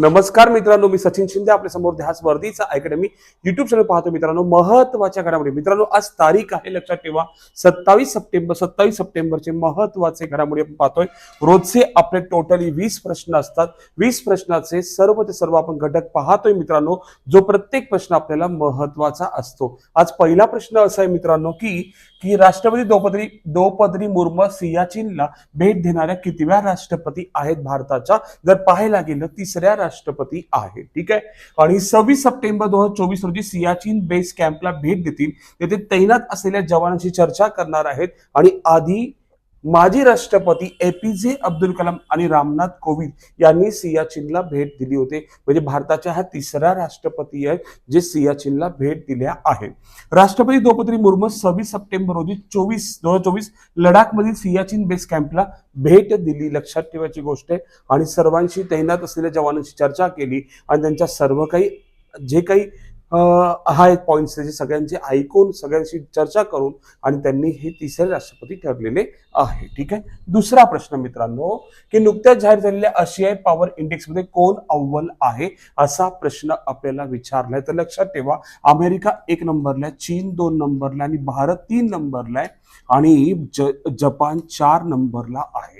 नमस्कार मित्रांनो मी सचिन शिंदे आपल्यासमोर ध्यास वर्दीचा अकॅडमी युट्यूब चॅनल पाहतो मित्रांनो. महत्त्वाच्या घडामोडी. मित्रांनो आज तारीख आहे लक्षात ठेवा. सत्तावीस सप्टेंबर सत्तावीस सप्टेंबरचे महत्त्वाचे घडामोडी आपण पाहतोय. रोजचे आपले टोटली वीस प्रश्न असतात. वीस प्रश्नाचे सर्व ते सर्व आपण घटक पाहतोय मित्रांनो. जो प्रत्येक प्रश्न आपल्याला महत्त्वाचा असतो. आज पहिला प्रश्न असा आहे मित्रांनो की की राष्ट्रपती द्रौपदी द्रौपदी मुर्मू सियाचीनला भेट देणाऱ्या कितव्या राष्ट्रपती आहेत भारताच्या जर पाहायला गेलं तिसऱ्या राष्ट्रपती आहेत. ठीक आहे? आणि सव्वीस सप्टेंबर दोन हजार चोवीस रोजी सियाचीन बेस कॅम्पला भेट देतील. तेथे तैनात असलेल्या जवानांशी चर्चा करणार आहेत. आणि आधी माजी राष्ट्रपती एपीजे अब्दुल कलाम आणि रामनाथ कोविंद यांनी सियाचिनला भेट दिली होती. म्हणजे भारताच्या हा तिसरा राष्ट्रपती आहे जे सियाचिनला भेट दिल्या आहेत. राष्ट्रपती द्रौपदी मुर्मू सव्वीस सप्टेंबर रोजी चोवीस दोन हजार चोवीस लडाखमधील सियाचिन बेस कॅम्पला भेट दिली. लक्षात ठेवायची गोष्ट आहे. आणि सर्वांशी तैनात असलेल्या जवानांशी चर्चा केली. आणि त्यांच्या सर्व काही जे काही हा एक पॉईंट्स त्याचे सगळ्यांचे ऐकून सगळ्यांशी चर्चा करून आणि त्यांनी हे तिसरे राष्ट्रपती ठरलेले आहे. ठीक आहे? दुसरा प्रश्न मित्रांनो की नुकत्याच जाहीर झालेल्या आशियाई पॉवर इंडेक्समध्ये कोण अव्वल आहे? असा प्रश्न आपल्याला विचारलाय. तर लक्षात ठेवा अमेरिका एक नंबरला आहे, चीन दोन नंबरला आणि भारत तीन नंबरला आहे आणि ज जपान चार नंबरला आहे.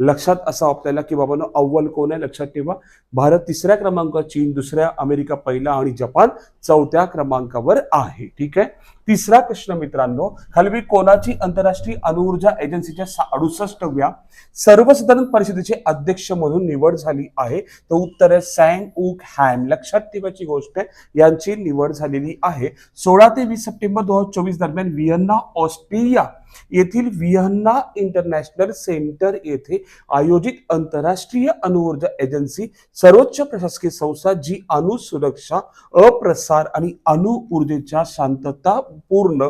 लक्षात असं आपल्याला की बाबांनो अव्वल कोण आहे? लक्षात ठेवा. भारत तिसऱ्या क्रमांकावर चीन दुसऱ्या अमेरिका पहिला आणि जपान चौथ्या क्रमांकावर आहे. ठीक आहे? तिसरा प्रश्न मित्रांनो खालवी कोणाची आंतरराष्ट्रीय अणुऊर्जा एजन्सीच्या अडुसष्टव्या सर्वसाधारण परिषदेचे अध्यक्ष म्हणून निवड झाली आहे? तर उत्तर आहे सॅंग उक हॅम. लक्षात ठेवायची गोष्ट यांची निवड झालेली आहे. सोळा ते वीस सप्टेंबर दोन हजार चोवीस दरम्यान व्हिएन्ना ऑस्ट्रिया येथील व्हिएन्ना इंटरनॅशनल सेंटर येथे आयोजित आंतरराष्ट्रीय अणुऊर्जा एजन्सी सर्वोच्च प्रशासकीय संस्था जी अणु सुरक्षा अप्रसार आणि अणु ऊर्जेच्या शांतता पूर्ण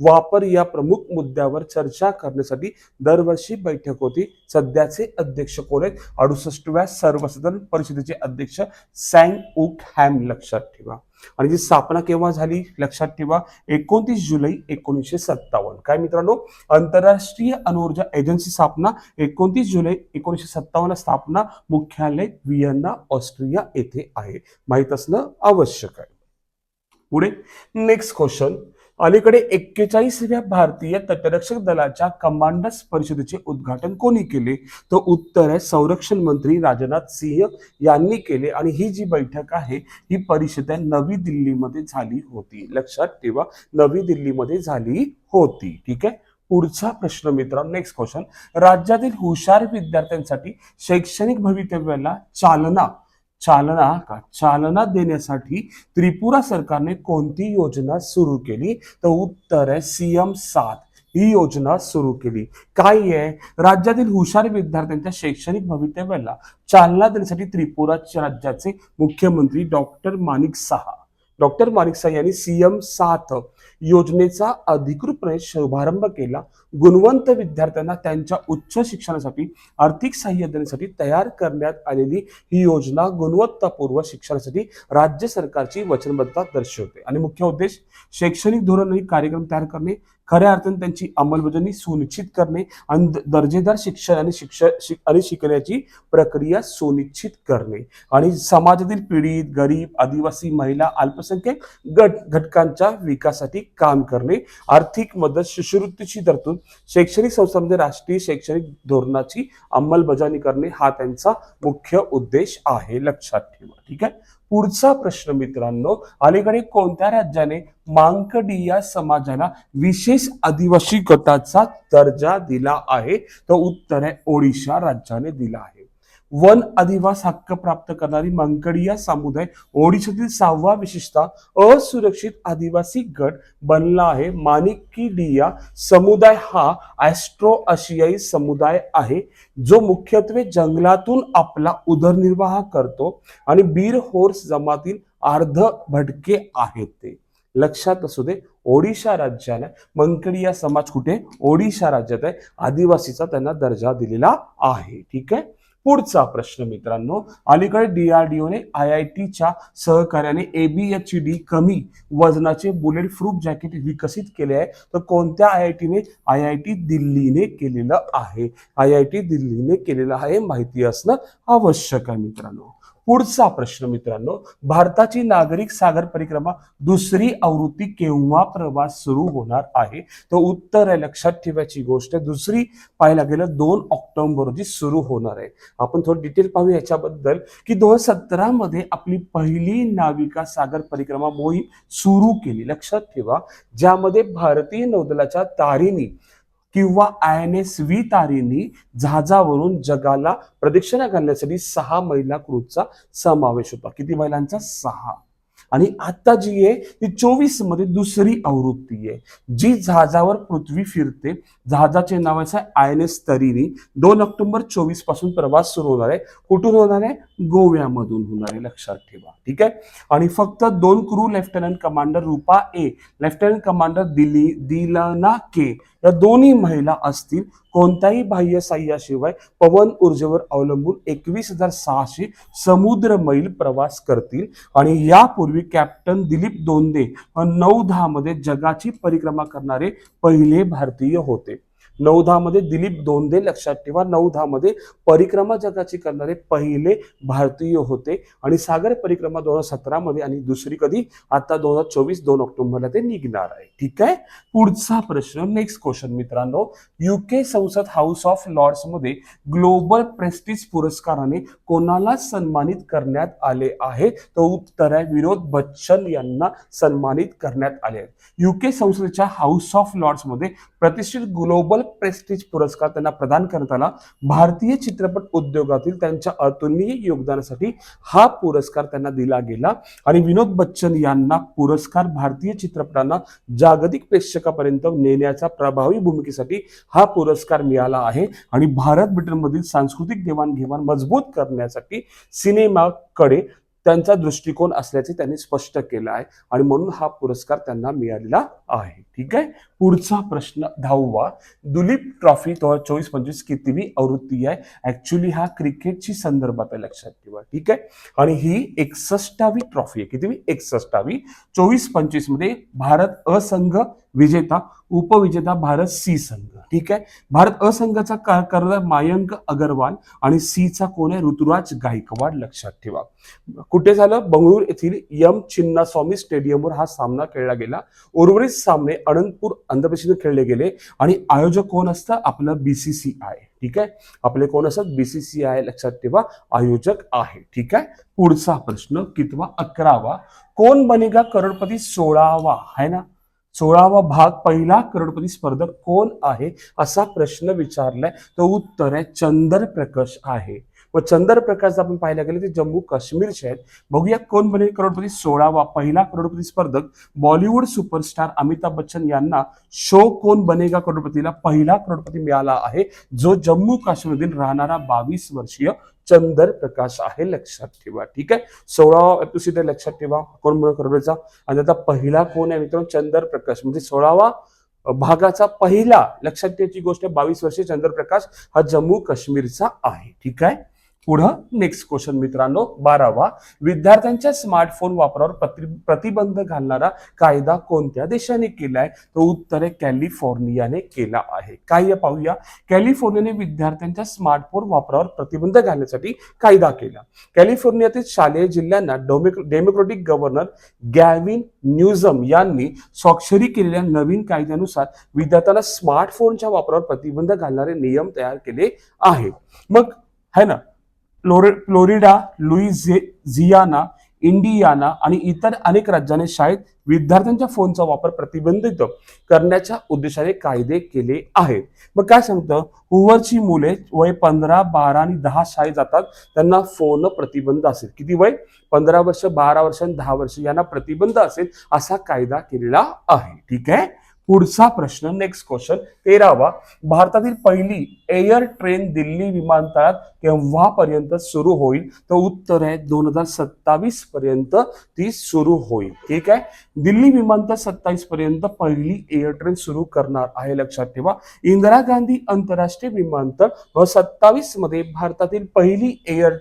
वापर या प्रमुख मुद्द्यावर चर्चा करण्यासाठी दरवर्षी बैठक होती. सध्याचे अध्यक्ष कोण आहेत? अडुसष्टव्या सर्वसाधारण परिषदेचे अध्यक्ष सँग उक हॅम लक्षात ठेवा. आणि जी स्थापना केव्हा झाली? लक्षात ठेवा. एकोणतीस जुलै एकोणीसशे सत्तावन्न. काय मित्रांनो? आंतरराष्ट्रीय अणुऊर्जा एजन्सी स्थापना. एकोणतीस जुलै एकोणीसशे सत्तावन्न स्थापना मुख्यालय व्हिएन्ना ऑस्ट्रिया येथे आहे. माहीत असणं आवश्यक आहे. पुढे नेक्स्ट क्वेश्चन. अलीकडे एक्केचाळीसव्या भारतीय तटरक्षक दलाच्या कमांडर्स परिषदेचे उद्घाटन कोणी केले? तर उत्तर आहे संरक्षण मंत्री राजनाथ सिंह यांनी केले आणि ही जी बैठक आहे ही परिषद आहे नवी दिल्लीमध्ये झाली होती. लक्षात ठेवा नवी दिल्लीमध्ये झाली होती. ठीक आहे? पुढचा प्रश्न मित्रांनो नेक्स्ट क्वेश्चन राज्यातील हुशार विद्यार्थ्यांसाठी शैक्षणिक भवितव्याला चालना चालना का? चालना देण्यासाठी त्रिपुरा सरकारने कोणती योजना सुरू केली? तर उत्तर आहे सीएम सात. ही योजना सुरू केली. काय आहे? राज्यातील हुशार विद्यार्थ्यांच्या शैक्षणिक भवितव्याला चालना देण्यासाठी त्रिपुरा राज्याचे मुख्यमंत्री डॉक्टर माणिक सहा. डॉक्टर माणिक यांनी सीएम सात योजनेचा अधिकृतपणे शुभारंभ केला. गुणवंत विद्यार्थ्यांना त्यांच्या उच्च शिक्षणासाठी आर्थिक सहाय्य देण्यासाठी तयार करण्यात आलेली ही योजना गुणवत्तापूर्व शिक्षणासाठी राज्य सरकारची वचनबद्धता दर्शवते. आणि मुख्य उद्देश शैक्षणिक धोरण आणि कार्यक्रम तयार करणे खऱ्या अर्थाने त्यांची अंमलबजावणी सुनिश्चित करणे आणि दर्जेदार शिक्षण आणि शिक्षण शिक- आणि शिकण्याची प्रक्रिया सुनिश्चित करणे. आणि समाजातील पीडित गरीब आदिवासी महिला अल्पसंख्याक गट घटकांच्या विकासासाठी काम करणे. आर्थिक मदत शिष्यवृत्तीची तरतूद शैक्षणिक संस्थांमध्ये राष्ट्रीय शैक्षणिक धोरणाची अंमलबजावणी करणे हा त्यांचा मुख्य उद्देश आहे. लक्षात ठेवा. ठीक आहे? पुढचा प्रश्न मित्रांनो अलीकडे कोणत्या राज्याने मांकडिया समाजाला विशेष आदिवासी गटाचा दर्जा दिला आहे? तर उत्तर आहे ओडिशा राज्याने दिला आहे. वन अधिवास हक्क प्राप्त करणारी मंकडिया समुदाय ओडिशातील सहावा विशेषतः असुरक्षित आदिवासी गट बनला आहे. मानिकीडिया समुदाय हा ॲस्ट्रो आशियाई समुदाय आहे जो मुख्यत्वे जंगलातून आपला उदरनिर्वाह करतो आणि बीर होर्स जमातील अर्ध भटके आहेत ते. लक्षात असू दे ओडिशा राज्याला मंकडिया समाज कुठे? ओडिशा राज्यात आहे. आदिवासीचा त्यांना दर्जा दिलेला आहे. ठीक आहे? पुढचा प्रश्न मित्रांनो अलीकडे डीआरडीओने आय आय टीच्या सहकार्याने एबीएच डी कमी वजनाचे बुलेट प्रूफ जॅकेट विकसित केले आहे. तर कोणत्या आय आय टीने आय आय टी दिल्लीने केलेलं आहे? आय आय टी दिल्लीने केलेलं आहे माहिती असणं आवश्यक आहे मित्रांनो. पुढचा प्रश्न मित्रांनो भारताची नागरिक सागर परिक्रमा दुसरी आवृत्ती केव्हा प्रवास सुरू होणार आहे? तर उत्तर आहे लक्षात ठेवायची गोष्ट दुसरी पाहायला गेलं दोन ऑक्टोबर रोजी सुरू होणार आहे. आपण थोडं डिटेल पाहू याच्याबद्दल की दोन हजार सतरा मध्ये आपली पहिली नाविका सागर परिक्रमा मोहीम सुरू केली. लक्षात ठेवा ज्यामध्ये भारतीय नौदलाच्या तारीनी किंवा I N S V Tarini जहाजावरून जगाला प्रदक्षिणा घालण्यासाठी सहा महिला क्रूजचा समावेश होता. किती महिलांचा सहा. आणि आता जी आहे ती चोवीसमध्ये दुसरी आवृत्ती आहे. जी जहाजावर पृथ्वी फिरते जहाजाचे नाव आहे आय एन एस तरीनी. दोन ऑक्टोबर चोवीसपासून प्रवास सुरू होणार आहे. कुठून होणार आहे? गोव्यामधून होणार आहे. लक्षात ठेवा. ठीक आहे? आणि फक्त दोन crew lieutenant commander Rupa A. Lieutenant commander दिली दिलना के. या दोन्ही महिला असतील कोणत्याही बाह्य साह्याशिवाय पवन ऊर्जेवर अवलंबून एकवीस हजार सहाशे समुद्र मैल प्रवास करतील. आणि यापूर्वी कॅप्टन दिलीप दोंदे नऊ दहा मध्ये जगाची परिक्रमा करणारे पहिले भारतीय होते. नऊ दहा मध्ये दिलीप दोंदे लक्षात ठेवा. नऊ दहा मध्ये परिक्रमा जगाची करणारे पहिले भारतीय होते. आणि सागर परिक्रमा दोन हजार सतरा मध्ये आणि दुसरी कधी? आता दोन हजार चोवीस दोन ऑक्टोबरला ते निघणार आहे. ठीक आहे? पुढचा प्रश्न नेक्स्ट क्वेश्चन मित्रांनो. युके संसद हाऊस ऑफ लॉर्ड्समध्ये ग्लोबल प्रेस्टिज पुरस्काराने कोणाला सन्मानित करण्यात आले आहे? तो उत्तर आहे विनोद बच्चन यांना सन्मानित करण्यात आले आहे युके संसदेच्या हाऊस ऑफ लॉर्ड्समध्ये प्रतिष्ठित ग्लोबल प्रेस्टिज पुरस्कार त्यांना प्रदान करण्यात आला भारतीय चित्रपट उद्योगातील त्यांच्या अतुलनीय योगदानासाठी हा पुरस्कार त्यांना दिला गेला. आणि विनोद बच्चन यांना पुरस्कार भारतीय चित्रपटांना जागतिक प्रेक्षकापर्यंत नेण्याच्या प्रभावी भूमिकेसाठी हा पुरस्कार मिळाला आहे. आणि भारत ब्रिटनमधील सांस्कृतिक देवाणघेवाण मजबूत करण्यासाठी सिनेमाकडे त्यांचा दृष्टिकोन असल्याचे त्यांनी स्पष्ट केलं आहे. आणि म्हणून हा पुरस्कार त्यांना मिळालेला आहे. ठीक आहे? पुढचा प्रश्न दहावा. दुलीप ट्रॉफी दोन हजार चोवीस पंचवीस कितीवी आवृत्ती आहे? ऍक्च्युली हा क्रिकेटची संदर्भात आहे लक्षात ठेवा. ठीक आहे? आणि ही एकसष्टावी ट्रॉफी आहे. कितीवी? एकसष्टावी. चोवीस पंचवीसमध्ये भारत असंघ विजेता उपविजेता भारत सी संघ. ठीक आहे? भारत असंघाचा का- कर्णधार मायंक अगरवाल आणि सी चा कोण आहे? ऋतुराज गायकवाड लक्षात ठेवा. कुठे झालं? बंगळूर येथील यम चिन्नास्वामी स्टेडियमवर हा सामना खेळला गेला. उर्वरित सामने अनंतपूर आंध्र प्रदेशने खेळले गेले आणि आयोजक कोण असतं? आपलं बीसीसीआय ठीक आहे? आपले कोण असतात? बीसीसीआय लक्षात ठेवा आयोजक आहे. ठीक आहे? पुढचा प्रश्न कितवा? अकरावा. कोण बनेगा करोडपती सोळावा? आहे ना? सोळावा भाग पहिला करोडपती स्पर्धक कोण आहे? असा प्रश्न विचारलाय. तो उत्तर आहे चंदर प्रकाश आहे. व चंदर प्रकाश आपण पाहायला गेलं ते जम्मू काश्मीरचे आहेत. बघूया कोण बनेल करोडपती सोळावा पहिला करोडपती स्पर्धक. बॉलिवूड सुपरस्टार अमिताभ बच्चन यांना शो कोण बनेगा करोडपतीला? पहिला करोडपती मिळाला आहे जो जम्मू काश्मीरमधील राहणारा बावीस वर्षीय चंदर प्रकाश आहे. लक्षात ठेवा ठीक आहे? सोळावा एपिसोड आहे लक्षात ठेवा कोण म्हणून करोडपतीचा? आणि आता पहिला कोण आहे मित्रांनो? चंदर प्रकाश. म्हणजे सोळावा भागाचा पहिला लक्षात ठेवायची गोष्ट बावीस वर्षीय चंद्रप्रकाश हा जम्मू काश्मीरचा आहे ठीक आहे? पुढं नेक्स्ट क्वेश्चन मित्रांनो बारावा. विद्यार्थ्यांच्या स्मार्टफोन वापरावर प्रति- प्रतिबंध घालणारा कायदा कोणत्या देशाने केलाय? तो उत्तर आहे कॅलिफोर्नियाने केला आहे. काय पाहूया. कॅलिफोर्नियाने विद्यार्थ्यांच्या स्मार्टफोन वापरावर प्रतिबंध घालण्यासाठी कायदा केला. कॅलिफोर्नियातील शालेय जिल्ह्यांना डोमेक- डेमोक्रेटिक गव्हर्नर गॅविन न्यूझम यांनी स्वाक्षरी केलेल्या नवीन कायद्यानुसार विद्यार्थ्यांना स्मार्टफोनच्या वापरावर प्रतिबंध घालणारे नियम तयार केले आहेत. मग है ना? फ्लोरि फ्लोरिडा लुईझियाना इंडियाना आणि इतर अनेक राज्यांनी शाळेत विद्यार्थ्यांच्या फोनचा वापर प्रतिबंधित करण्याच्या उद्देशाने कायदे केले आहेत. मग काय सांगतं? हुवरची मुले वय पंधरा बारा आणि दहा शाळेत जातात त्यांना फोन प्रतिबंध असेल. किती वय? पंधरा वर्ष बारा वर्ष आणि दहा वर्ष यांना प्रतिबंध असेल असा कायदा केलेला आहे. ठीक आहे? पुढचा प्रश्न नेक्स्ट क्वेश्चन तेरावा भारतातील पहिली एअर ट्रेन दिल्ली विमानतळात केव्हापर्यंत सुरू होईल? तर उत्तर आहे दोन हजार सत्तावीस पर्यंत ती सुरू होईल. ठीक आहे? दिल्ली विमानतळ सत्तावीस पर्यंत पहिली एअर ट्रेन सुरू करणार आहे लक्षात ठेवा. इंदिरा गांधी आंतरराष्ट्रीय विमानतळ व सत्तावीसमध्ये भारतातील पहिली एअर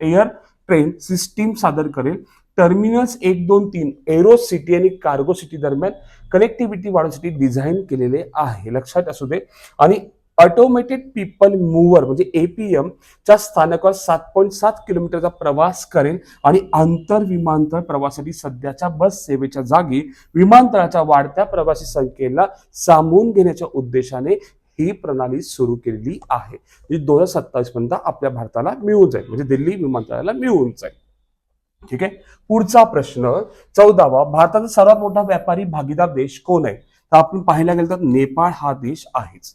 एअर ट्रेन सिस्टीम सादर करेल. टर्मिनल्स एक दोन तीन एरो सिटी आणि कार्गो सिटी दरम्यान कनेक्टिव्हिटी वाढवण्यासाठी डिझाईन केलेले आहे. लक्षात असू दे. आणि ऑटोमेटेड पीपल मूवर म्हणजे एपीएम च्या स्थानकावर सात पॉईंट सात किलोमीटरचा प्रवास करेल आणि आंतर विमानतळ प्रवासासाठी सध्याच्या बस सेवेच्या जागी विमानतळाच्या वाढत्या प्रवासी संख्येला सामावून घेण्याच्या उद्देशाने ही प्रणाली सुरू केलेली आहे. जी दोन हजार सत्तावीस पर्यंत आपल्या भारताला मिळून जाईल. म्हणजे दिल्ली विमानतळाला मिळून जाईल. ठीक आहे? पुढचा प्रश्न चौदावा भारताचा सर्वात मोठा व्यापारी भागीदार देश कोण आहे? तर आपण पाहायला गेलं तर नेपाळ हा देश आहेच.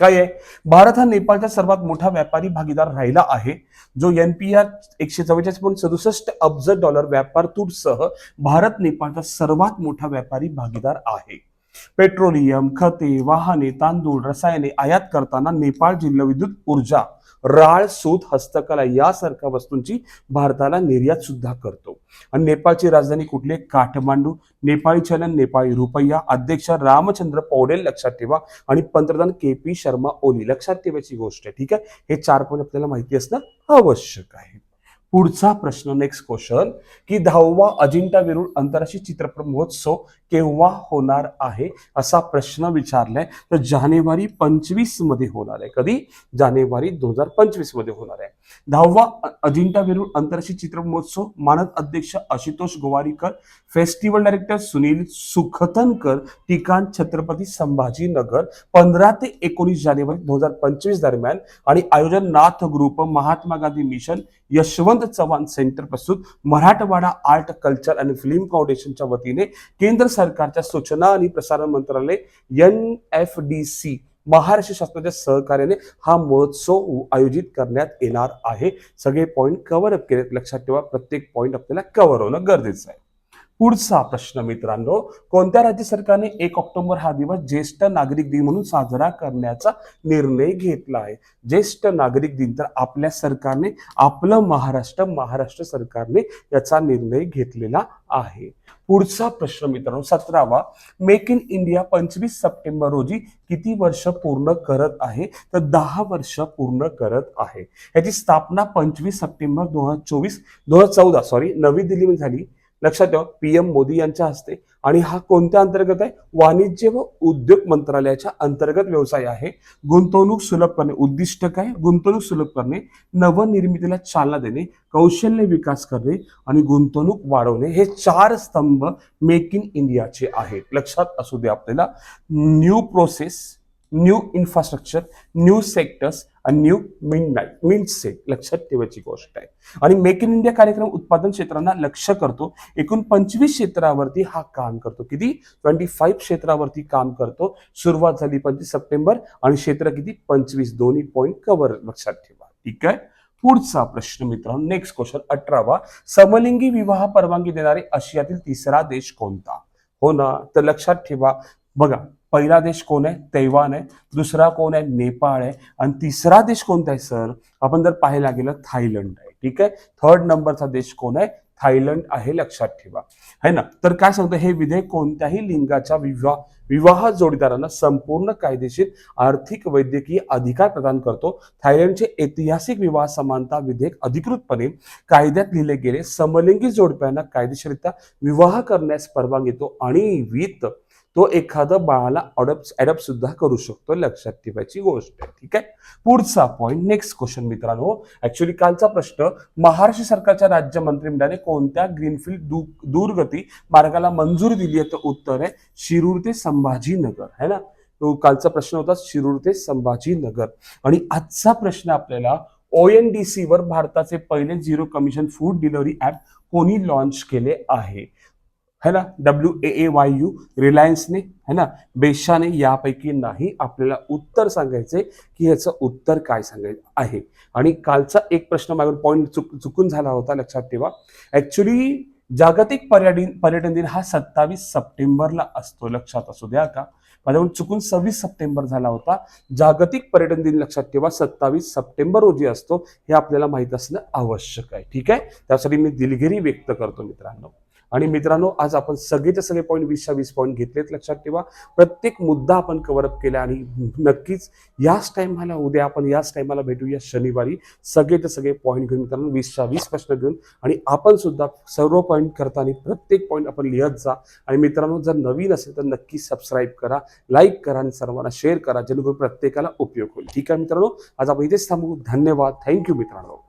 काय आहे? भारत हा नेपाळचा सर्वात मोठा व्यापारी भागीदार राहिला आहे जो एनपीआर एकशे चव्वेचाळीस पॉईंट सदुसष्ट अब्ज डॉलर व्यापार तूटसह भारत नेपाळचा सर्वात मोठा व्यापारी भागीदार आहे. पेट्रोलियम खते वाहने तांदूळ रसायने आयात करताना नेपाळ जिल्हा विद्युत ऊर्जा राळ सूत हस्तकला यासारख्या वस्तूंची भारताला निर्यात सुद्धा करतो. आणि नेपाळची राजधानी कुठली? काठमांडू. नेपाळी चलन नेपाळी रुपया. अध्यक्ष रामचंद्र पौडेल लक्षात ठेवा. आणि पंतप्रधान के पी शर्मा ओली लक्षात ठेवायची गोष्ट आहे ठीक आहे? हे चार पॉईंट आपल्याला माहिती असणं आवश्यक आहे. पुढचा प्रश्न नेक्स्ट क्वेश्चन की दहावा अजिंठा वेरूळ आंतरराष्ट्रीय चित्रपट महोत्सव केव्हा होणार आहे असा प्रश्न विचारलाय. तर जानेवारी पंचवीसमध्ये होणार आहे. कधी? जानेवारी दोन हजार पंचवीसमध्ये होणार आहे. दहावा अजिंठा वेरूळ आंतरराष्ट्रीय चित्र महोत्सव मानद अध्यक्ष आशुतोष गोवारीकर फेस्टिवल डायरेक्टर सुनील सुखतनकर ठिकाण छत्रपती संभाजीनगर पंधरा ते एकोणीस जानेवारी दोन हजार पंचवीस दरम्यान आणि आयोजन Nath group Mahatma Gandhi mission Yashwant Chavan centre प्रस्तुत मराठवाडा आर्ट कल्चर आणि फिल्म फाउंडेशनच्या वतीने केंद्र सरकारच्या सूचना आणि प्रसारण मंत्रालय N F D C Maharashtra शासनाच्या सहकार्याने हा महोत्सव आयोजित करण्यात येणार आहे. सगळे पॉईंट कव्हर अप केलेत. लक्षात ठेवा प्रत्येक पॉईंट आपल्याला कव्हर होणं गरजेचं आहे. पुढचा प्रश्न मित्रांनो कोणत्या राज्य सरकारने एक ऑक्टोबर हा दिवस ज्येष्ठ नागरिक दिन म्हणून साजरा करण्याचा निर्णय घेतला आहे? ज्येष्ठ नागरिक दिन तर आपल्या सरकारने आपलं महाराष्ट्र महाराष्ट्र सरकारने याचा निर्णय घेतलेला आहे. पुढचा प्रश्न मित्रांनो सतरावा. मेक इन इंडिया पंचवीस सप्टेंबर रोजी किती वर्ष पूर्ण करत आहे? तर दहा वर्ष पूर्ण करत आहे. याची स्थापना पंचवीस सप्टेंबर दोन हजार चोवीस दोन हजार चौदा सॉरी नवी दिल्लीमध्ये झाली. लक्षात ठेवा पीएम मोदी यांच्या हस्ते. आणि हा कोणत्या अंतर्गत आहे? वाणिज्य व उद्योग मंत्रालयाच्या अंतर्गत व्यवसाय आहे. गुंतवणूक सुलभ करणे उद्दिष्ट काय? गुंतवणूक सुलभ करणे नवनिर्मितीला चालना देणे कौशल्य विकास करणे आणि गुंतवणूक वाढवणे हे चार स्तंभ मेक इन इंडियाचे आहेत. लक्षात असू दे आपल्याला. New process new infrastructure new sectors आणि न्यू मिन मिन सेट लक्षात ठेवायची गोष्ट आहे. आणि मेक इन इंडिया कार्यक्रम उत्पादन क्षेत्रांना लक्ष करतो. एकूण पंचवीस क्षेत्रावरती हा काम करतो. किती? ट्वेंटी फाईव्ह क्षेत्रावरती काम करतो. सुरुवात झाली पंचवीस सप्टेंबर आणि क्षेत्र किती? पंचवीस. दोन्ही पॉईंट कव्हर लक्षात ठेवा. ठीक आहे? पुढचा प्रश्न मित्रांनो नेक्स्ट क्वेश्चन अठरावा. समलिंगी विवाह परवानगी देणारे आशियातील तिसरा देश कोणता? हो ना? तर लक्षात ठेवा. बघा पहिला देश कोण आहे? तैवान आहे. दुसरा कोण आहे? नेपाळ आहे. आणि तिसरा देश कोणता आहे सर? आपण जर पाहायला गेलं थायलंड आहे. ठीक आहे? थर्ड नंबरचा देश कोण आहे? थायलंड आहे लक्षात ठेवा. है ना? तर काय सांगतं हे विधेयक कोणत्याही लिंगाच्या विवाह विवाह जोडीदारांना संपूर्ण कायदेशीर आर्थिक वैद्यकीय अधिकार प्रदान करतो. थायलंडचे ऐतिहासिक विवाह समानता विधेयक अधिकृतपणे कायद्यात लिहिले गेले. समलिंगी जोडप्यांना कायदेशीरित्या विवाह करण्यास परवानगी देतो. आणि वित तो एखादं बाळाला अडप्ट अडप्ट सुद्धा करू शकतो लक्षात ठेवायची गोष्ट आहे ठीक आहे? पुढचा पॉईंट नेक्स्ट क्वेश्चन मित्रांनो. ऍक्च्युली कालचा प्रश्न महाराष्ट्र सरकारच्या राज्य मंत्रिमंडळाने कोणत्या ग्रीनफील्ड दू दूरगती मार्गाला मंजूर दिली आहे? तर उत्तर आहे शिरूर ते संभाजीनगर है ना? तो कालचा प्रश्न होता शिरूर ते संभाजीनगर. आणि आजचा प्रश्न आपल्याला ओ एन डी सी वर भारताचे पहिले zero commission food delivery app कोणी लॉन्च केले आहे? है ना? W A A Y U रिलायन्सने है ना? बेशाने यापैकी नाही आपल्याला उत्तर सांगायचे की ह्याचं उत्तर काय सांगायचं आहे. आणि कालचा एक प्रश्न माझ्यावर पॉईंट चुक चुकून झाला होता लक्षात ठेवा. ऍक्च्युली जागतिक पर्यटन पर्यटन दिन हा सत्तावीस सप्टेंबरला असतो लक्षात असू द्या का? माझ्याकडून चुकून सव्वीस सप्टेंबर झाला होता. जागतिक पर्यटन दिन लक्षात ठेवा सत्तावीस सप्टेंबर रोजी असतो. हे आपल्याला माहीत असणं आवश्यक आहे. ठीक आहे? त्यासाठी मी दिलगिरी व्यक्त करतो मित्रांनो. आणि मित्रांनो आज आपण सगळेच्या सगळे पॉईंट वीसच्या वीस पॉईंट घेतलेत लक्षात ठेवा. प्रत्येक मुद्दा आपण कव्हरअप केला आणि नक्कीच याच टायमाला उद्या आपण याच टायमाला भेटूया शनिवारी. सगळेचे सगळे पॉईंट घेऊन मित्रांनो वीसच्या वीस प्रश्न घेऊन आणि आपण सुद्धा सर्व पॉईंट करताना प्रत्येक पॉईंट आपण लिहत जा. आणि मित्रांनो जर नवीन असेल तर नक्की सबस्क्राईब करा लाईक करा आणि सर्वांना शेअर करा जेणेकरून प्रत्येकाला उपयोग होईल. ठीक आहे मित्रांनो आज आपण इथेच थांबू. धन्यवाद. थँक्यू मित्रांनो.